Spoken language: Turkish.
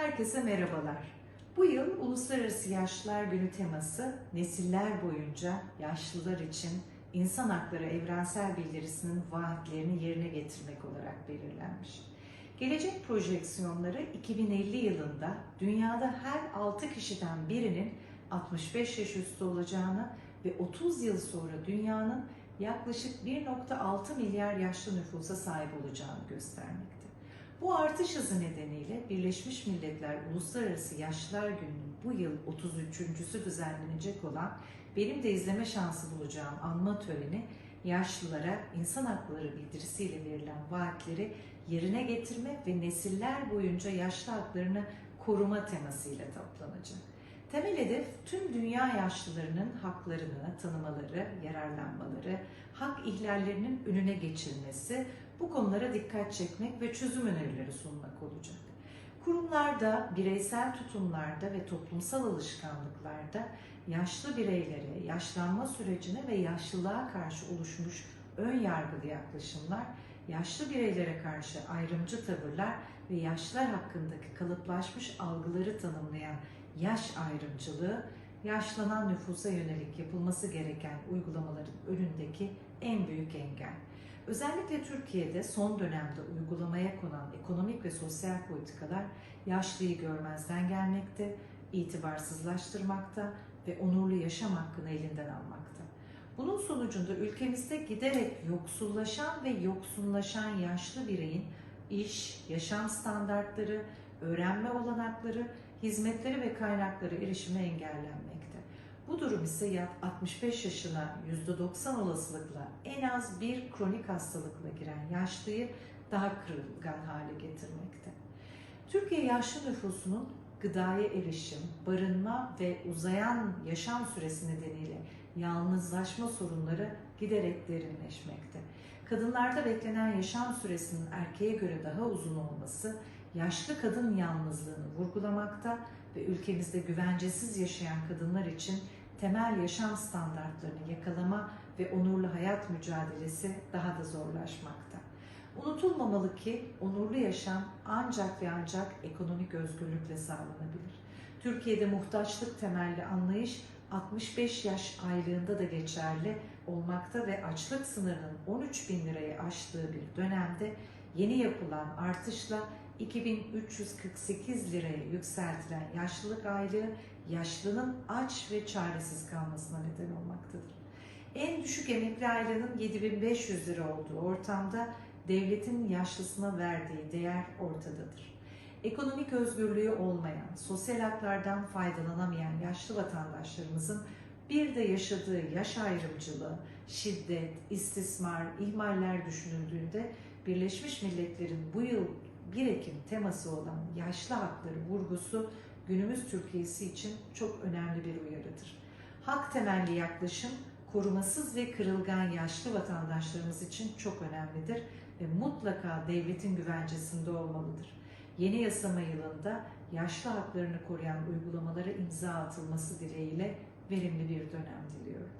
Herkese merhabalar. Bu yıl Uluslararası Yaşlılar Günü teması nesiller boyunca yaşlılar için insan hakları evrensel bildirisinin vaatlerini yerine getirmek olarak belirlenmiş. Gelecek projeksiyonları 2050 yılında dünyada her 6 kişiden birinin 65 yaş üstü olacağını ve 30 yıl sonra dünyanın yaklaşık 1.6 milyar yaşlı nüfusa sahip olacağını göstermekte. Bu artış hızı nedeniyle Birleşmiş Milletler Uluslararası Yaşlılar Günü'nün bu yıl 33.sü düzenlenecek olan benim de izleme şansı bulacağım anma töreni yaşlılara insan hakları bildirisiyle verilen vaatleri yerine getirme ve nesiller boyunca yaşlı haklarını koruma temasıyla toplanacak. Temel hedef tüm dünya yaşlılarının haklarını tanımaları, yararlanmaları, hak ihlallerinin önüne geçilmesi, bu konulara dikkat çekmek ve çözüm önerileri sunmak olacak. Kurumlarda, bireysel tutumlarda ve toplumsal alışkanlıklarda yaşlı bireylere, yaşlanma sürecine ve yaşlılığa karşı oluşmuş ön yargılı yaklaşımlar, yaşlı bireylere karşı ayrımcı tavırlar ve yaşlılar hakkındaki kalıplaşmış algıları tanımlayan yaş ayrımcılığı, yaşlanan nüfusa yönelik yapılması gereken uygulamaların önündeki en büyük engel. Özellikle Türkiye'de son dönemde uygulamaya konan ekonomik ve sosyal politikalar yaşlıyı görmezden gelmekte, itibarsızlaştırmakta ve onurlu yaşam hakkını elinden almakta. Bunun sonucunda ülkemizde giderek yoksullaşan ve yoksunlaşan yaşlı bireyin iş, yaşam standartları, öğrenme olanakları, hizmetleri ve kaynakları erişime engellenmekte. Bu durum ise yak 65 yaşına %90 olasılıkla en az bir kronik hastalıkla giren yaşlıyı daha kırılgan hale getirmekte. Türkiye yaşlı nüfusunun gıdaya erişim, barınma ve uzayan yaşam süresi nedeniyle yalnızlaşma sorunları giderek derinleşmekte. Kadınlarda beklenen yaşam süresinin erkeğe göre daha uzun olması, yaşlı kadın yalnızlığını vurgulamakta ve ülkemizde güvencesiz yaşayan kadınlar için temel yaşam standartlarını yakalama ve onurlu hayat mücadelesi daha da zorlaşmakta. Unutulmamalı ki onurlu yaşam ancak ve ancak ekonomik özgürlükle sağlanabilir. Türkiye'de muhtaçlık temelli anlayış 65 yaş aylığında da geçerli olmakta ve açlık sınırının 13 bin lirayı aştığı bir dönemde yeni yapılan artışla 2348 liraya yükseltilen yaşlılık aylığı yaşlının aç ve çaresiz kalmasına neden olmaktadır. En düşük emekli aylığının 7500 lira olduğu ortamda devletin yaşlısına verdiği değer ortadadır. Ekonomik özgürlüğü olmayan, sosyal haklardan faydalanamayan yaşlı vatandaşlarımızın bir de yaşadığı yaş ayrımcılığı, şiddet, istismar, ihmaller düşünüldüğünde Birleşmiş Milletler'in bu yıl 1 Ekim teması olan yaşlı hakları vurgusu günümüz Türkiye'si için çok önemli bir uyarıdır. Hak temelli yaklaşım korumasız ve kırılgan yaşlı vatandaşlarımız için çok önemlidir ve mutlaka devletin güvencesinde olmalıdır. Yeni yasama yılında yaşlı haklarını koruyan uygulamalara imza atılması dileğiyle verimli bir dönem diliyorum.